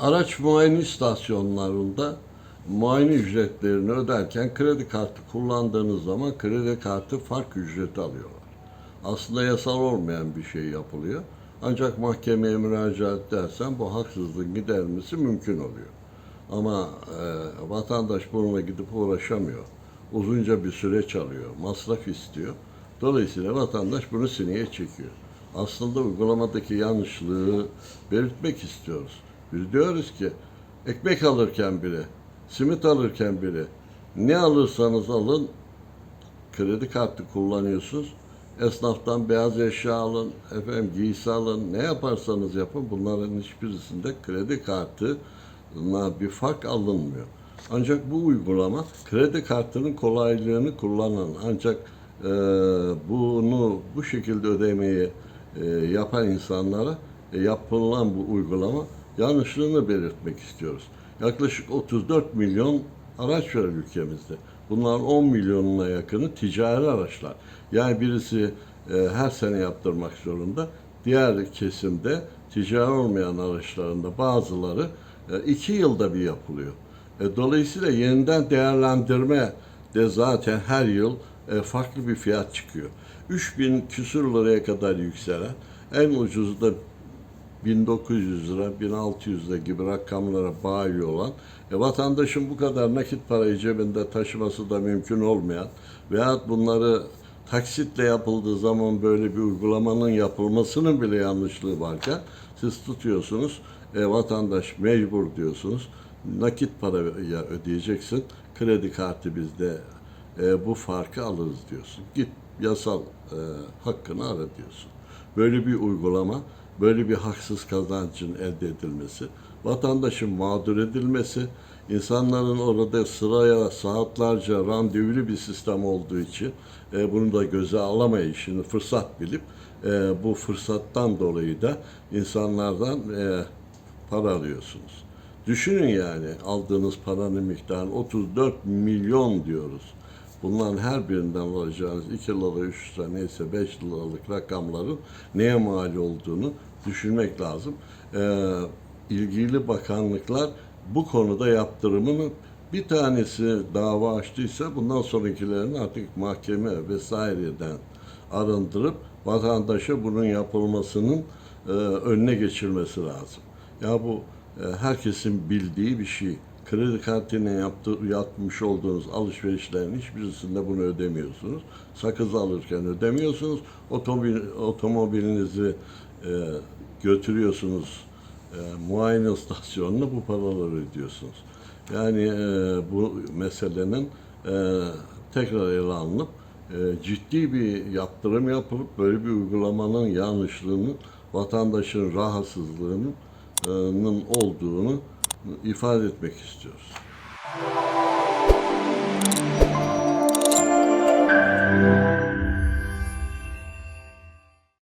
Araç muayene istasyonlarında muayene ücretlerini öderken kredi kartı kullandığınız zaman kredi kartı fark ücreti alıyorlar. Aslında yasal olmayan bir şey yapılıyor. Ancak mahkemeye müracaat edersen bu haksızlığın giderilmesi mümkün oluyor. Ama e, vatandaş bununla gidip uğraşamıyor. Uzunca bir süreç alıyor, masraf istiyor. Dolayısıyla vatandaş bunu sineye çekiyor. Aslında uygulamadaki yanlışlığı belirtmek istiyoruz. Biz diyoruz ki ekmek alırken bile, simit alırken bile ne alırsanız alın kredi kartı kullanıyorsunuz. Esnaftan beyaz eşya alın, efendim giysi alın, ne yaparsanız yapın bunların hiçbirisinde kredi kartına bir fark alınmıyor. Ancak bu uygulama kredi kartının kolaylığını kullanan ancak e, bunu bu şekilde ödemeyi e, yapan insanlara e, yapılan bu uygulama yanlışlığını belirtmek istiyoruz. Yaklaşık 34 milyon araç var ülkemizde. Bunların 10 milyonuna yakını ticari araçlar. Yani birisi e, her sene yaptırmak zorunda. Diğer kesimde ticari olmayan araçlarında bazıları 2 yılda bir yapılıyor. E, dolayısıyla yeniden değerlendirme de zaten her yıl e, farklı bir fiyat çıkıyor. 3000 küsür liraya kadar yükselen, en ucuzu da 1900 lira, 1600 lira gibi rakamlara bağlı olan, e, vatandaşın bu kadar nakit parayı cebinde taşıması da mümkün olmayan veyahut bunları taksitle yapıldığı zaman böyle bir uygulamanın yapılmasının bile yanlışlığı varken siz tutuyorsunuz, e, vatandaş mecbur diyorsunuz, nakit paraya ödeyeceksin, kredi kartı bizde e, bu farkı alırız diyorsun. Git yasal e, hakkını ara diyorsun. Böyle bir uygulama, böyle bir haksız kazancın elde edilmesi, vatandaşın mağdur edilmesi, insanların orada sıraya saatlerce randevulu bir sistem olduğu için e, bunu da göze alamayışını fırsat bilip e, bu fırsattan dolayı da insanlardan e, para alıyorsunuz. Düşünün yani aldığınız paranın miktarı 34 milyon diyoruz. Bunların her birinden alacağınız 2 lira, 3 lira neyse 5 liralık rakamların neye mal olduğunu düşünmek lazım. Ee, ilgili bakanlıklar bu konuda yaptırımını bir tanesi dava açtıysa bundan sonrakilerini artık mahkeme vesaireden arındırıp vatandaşa bunun yapılmasının e, önüne geçilmesi lazım. Ya bu e, herkesin bildiği bir şey. Kredi kartıyla yaptı, yapmış olduğunuz alışverişlerin hiçbirisinde bunu ödemiyorsunuz. Sakız alırken ödemiyorsunuz. Otomobil, otomobilinizi e, götürüyorsunuz e, muayene istasyonuna bu paraları ödüyorsunuz. Yani e, bu meselenin e, tekrar ele alınıp e, ciddi bir yaptırım yapılıp böyle bir uygulamanın yanlışlığını, vatandaşın rahatsızlığının e, olduğunu ifade etmek istiyoruz.